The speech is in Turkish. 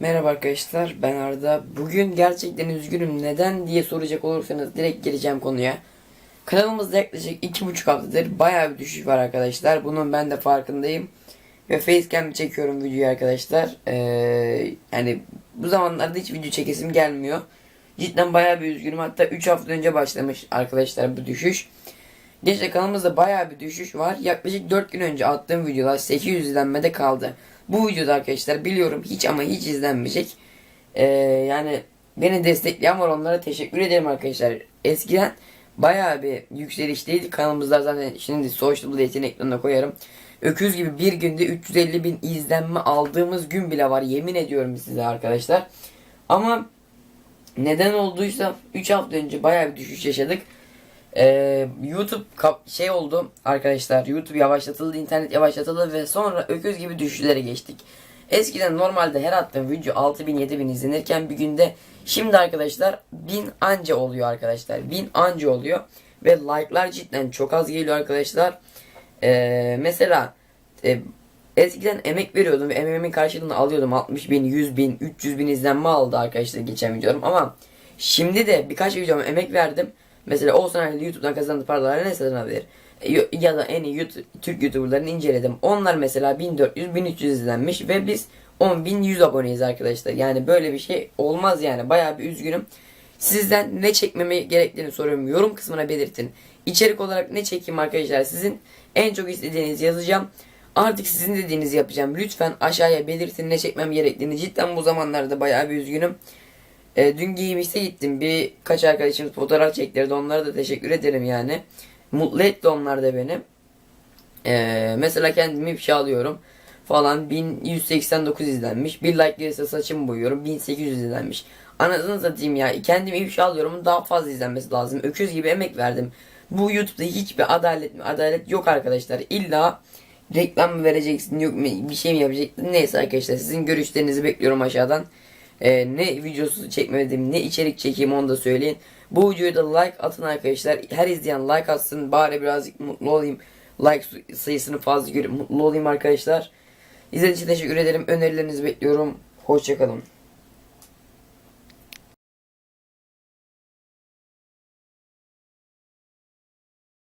Merhaba arkadaşlar ben Arda. Bugün gerçekten üzgünüm. Neden diye soracak olursanız direkt gireceğim konuya. Kanalımızda yaklaşık iki buçuk haftadır bayağı bir düşüş var arkadaşlar. Bunun ben de farkındayım. Ve facecam çekiyorum videoyu arkadaşlar. Ee, yani bu zamanlarda hiç video çekesim gelmiyor. Cidden bayağı bir üzgünüm. Hatta 3 hafta önce başlamış arkadaşlar bu düşüş. Geçte kanalımızda bayağı bir düşüş var. Yaklaşık 4 gün önce attığım videolar 800 izlenmede kaldı. Bu videoda arkadaşlar biliyorum hiç ama hiç izlenmeyecek. Ee, yani beni destekleyen var onlara teşekkür ederim arkadaşlar. Eskiden bayağı bir yükselişteydi. Kanalımızda zaten şimdi social media ekranına koyarım. Öküz gibi bir günde 350 bin izlenme aldığımız gün bile var yemin ediyorum size arkadaşlar. Ama neden olduysa 3 hafta önce bayağı bir düşüş yaşadık. Ee, YouTube şey oldu arkadaşlar. YouTube yavaşlatıldı, internet yavaşlatıldı ve sonra öküz gibi düşüşlere geçtik. Eskiden normalde her attığım video 6000 7000 izlenirken bir günde şimdi arkadaşlar 1000 anca oluyor arkadaşlar. 1000 anca oluyor ve like'lar cidden çok az geliyor arkadaşlar. Ee, mesela e, eskiden emek veriyordum ve emeğimin karşılığını alıyordum. 60 bin, 100 bin, 300 bin izlenme aldı arkadaşlar geçen videolarım ama şimdi de birkaç videoma emek verdim. Mesela Oğuzhan Ali YouTube'dan kazandığı paralar ne satın Ya da en iyi YouTube, Türk YouTuber'larını inceledim. Onlar mesela 1400-1300 izlenmiş ve biz 10.100 aboneyiz arkadaşlar. Yani böyle bir şey olmaz yani. Bayağı bir üzgünüm. Sizden ne çekmemi gerektiğini soruyorum. Yorum kısmına belirtin. İçerik olarak ne çekeyim arkadaşlar? Sizin en çok istediğinizi yazacağım. Artık sizin dediğinizi yapacağım. Lütfen aşağıya belirtin ne çekmem gerektiğini. Cidden bu zamanlarda bayağı bir üzgünüm. E, dün giymişte gittim. Birkaç arkadaşımız fotoğraf çektirdi. Onlara da teşekkür ederim yani. Mutlu etti onlar da beni. E, mesela kendimi ifşa alıyorum falan 1189 izlenmiş. Bir like gelirse saçımı boyuyorum 1800 izlenmiş. Anasını satayım ya. Kendimi ifşa alıyorum daha fazla izlenmesi lazım. Öküz gibi emek verdim. Bu YouTube'da hiçbir adalet adalet yok arkadaşlar. İlla reklam mı vereceksin yok mu bir şey mi yapacaksın neyse arkadaşlar sizin görüşlerinizi bekliyorum aşağıdan. Ee, ne videosu çekmedim ne içerik çekeyim onu da söyleyin. Bu videoya da like atın arkadaşlar. Her izleyen like atsın bari birazcık mutlu olayım. Like sayısını fazla görüp mutlu olayım arkadaşlar. İzlediğiniz için teşekkür ederim. Önerilerinizi bekliyorum. Hoşçakalın.